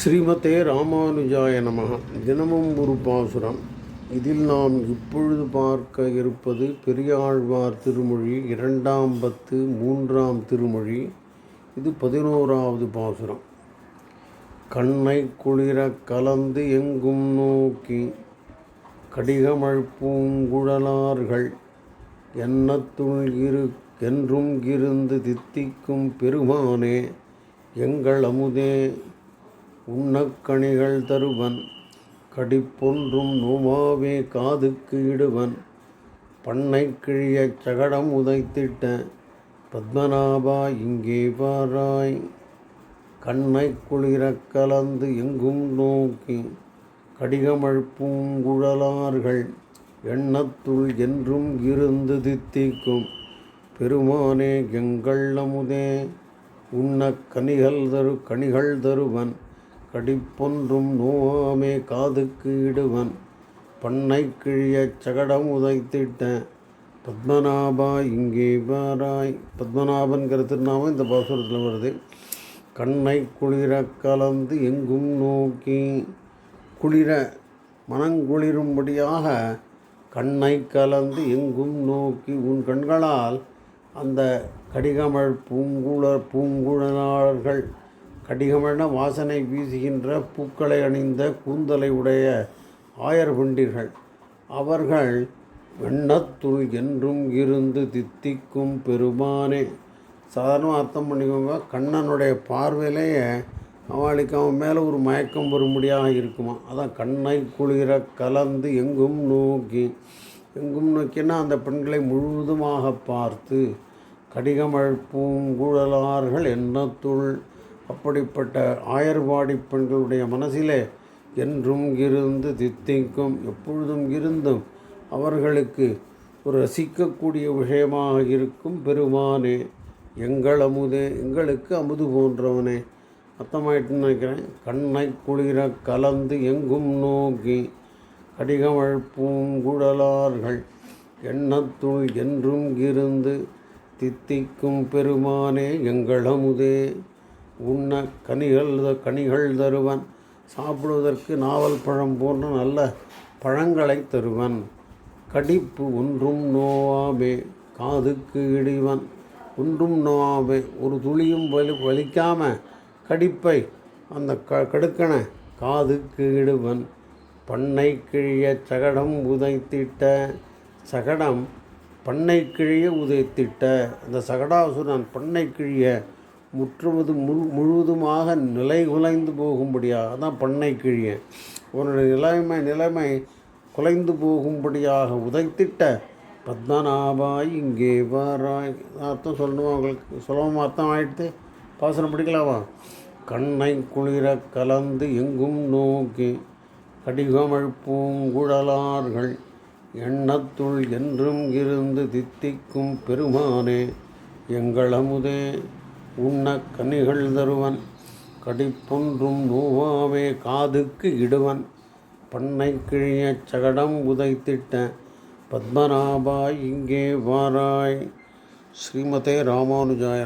ஸ்ரீமதே ராமானுஜாய நமக தினமும் ஒரு பாசுரம். இதில் நாம் இப்பொழுது பார்க்க இருப்பது பெரியாழ்வார் திருமொழி இரண்டாம் பத்து மூன்றாம் திருமொழி. இது பதினோராவது பாசுரம். கண்ணை குளிர கலந்து எங்கும் நோக்கி கடிகமழ் பூங்குழலார்கள் எண்ணத்துள் இரு என்றும் இருந்து தித்திக்கும் பெருமானே எங்கள் அமுதே உண்ணக்கணிகள் தருவன் கடிப்பொன்றும் நோமாவே காதுக்கு இடுவன். பண்ணை கிழியச் சகடம் உதைத்திட்ட பத்மநாபா இங்கே பாராய் கண்ணை குளிரக் கலந்து எங்கும் நோக்கி கடிகமழ் பூங்குழலார்கள் எண்ணத்துள் என்றும் இருந்து தித்திக்கும் பெருமானே எங்கள் அமுதே உண்ணக் கனிகள் தரு கனிகள் தருவன். கடிப்பொன்றும் நோவாமே காதுக்கு இடுவன். பண்ணை கிழியச் சகடம் உதைத்திட்ட பத்மநாபா இங்கே பாராய் பத்மநாபன்கிற திருநாமம் இந்த பாசுரத்தில் வருது. கண்ணை குளிர கலந்து எங்கும் நோக்கி குளிர மனங்குளிரும்படியாக கண்ணை கலந்து எங்கும் நோக்கி உன் கண்களால் அந்த கடிகமழ் பூங்குழ பூங்குழலாளர்கள் கடிகமென வாசனை வீசுகின்ற பூக்களை அணிந்த கூந்தலை உடைய ஆயர் பண்டிர்கள் அவர்கள் வெண்ணத்துள் என்றும் இருந்து தித்திக்கும் பெருமானே. சாதாரணமாக அர்த்தம் பண்ணிக்கோங்க. கண்ணனுடைய பார்வையிலேயே அவளுக்கு அவன் மேலே ஒரு மயக்கம் வரும்படியாக இருக்குமா? அதான் கண்ணை குளிர கலந்து எங்கும் நோக்கி. எங்கும் நோக்கினா அந்த பெண்களை முழுவதுமாக பார்த்து கடிகமழ் பூங்குழலார்கள் எண்ணத்துள் அப்படிப்பட்ட ஆயர்வாடி பெண்களுடைய மனசிலே என்றும் இருந்து தித்திக்கும் எப்பொழுதும் இருந்தும் அவர்களுக்கு ஒரு ரசிக்கக்கூடிய விஷயமாக இருக்கும் பெருமானே. எங்கள் அமுதே எங்களுக்கு அமுது போன்றவனே. அர்த்தமாயிட்டுன்னு நினைக்கிறேன். கண்ணை குளிர கலந்து எங்கும் நோக்கி கடிகமழ் பூங்குழலார்கள் எண்ணத்துள் என்றும் இருந்து தித்திக்கும் பெருமானே எங்கள் அமுதே உண்ண கனிகள் கனிகள் தருவன். சாப்பிடுவதற்கு நாவல் பழம் போன்ற நல்ல பழங்களை தருவன். கடிப்பு ஒன்றும் நோவாமே காதுக்கு இடிவன். ஒன்றும் நோவாமே ஒரு துளியும் வலி வலிக்காம கடிப்பை அந்த க கடுக்கனை காதுக்கு இடுவன். பண்ணை கிழிய சகடம் உதைத்திட்ட சகடம் பண்ணை கிழிய உதைத்திட்ட. அந்த சகடாசுரன் பண்ணை கிழிய முற்றுவது முழு முழுவதுமாக நிலை குலைந்து போகும்படியாக அதான் பண்ணை கிழியன். உன்னுடைய நிலைமை நிலைமை குலைந்து போகும்படியாக உதைத்திட்ட பத்மநாபாய் இங்கே வாராய். அர்த்தம் சொல்லணுமா உங்களுக்கு? சுலபமாக அர்த்தம் ஆயிடுத்து. பாசனம் பிடிக்கலாமா? கண்ணை குளிர கலந்து எங்கும் நோக்கி கடிகமழ்ப்பும் பூங்குழலார்கள் எண்ணத்துள் என்றும் இருந்து தித்திக்கும் பெருமானே எங்கள் அமுதே. உண்ண கனிகள் தருவன் கடிப்பொன்றும் நோவாமே காதுக்கு இடுவன். பண்ணை கிழிய சகடம் உதைத்திட்ட பத்மநாபாய் இங்கே வாராய். ஸ்ரீமதே ராமானுஜாய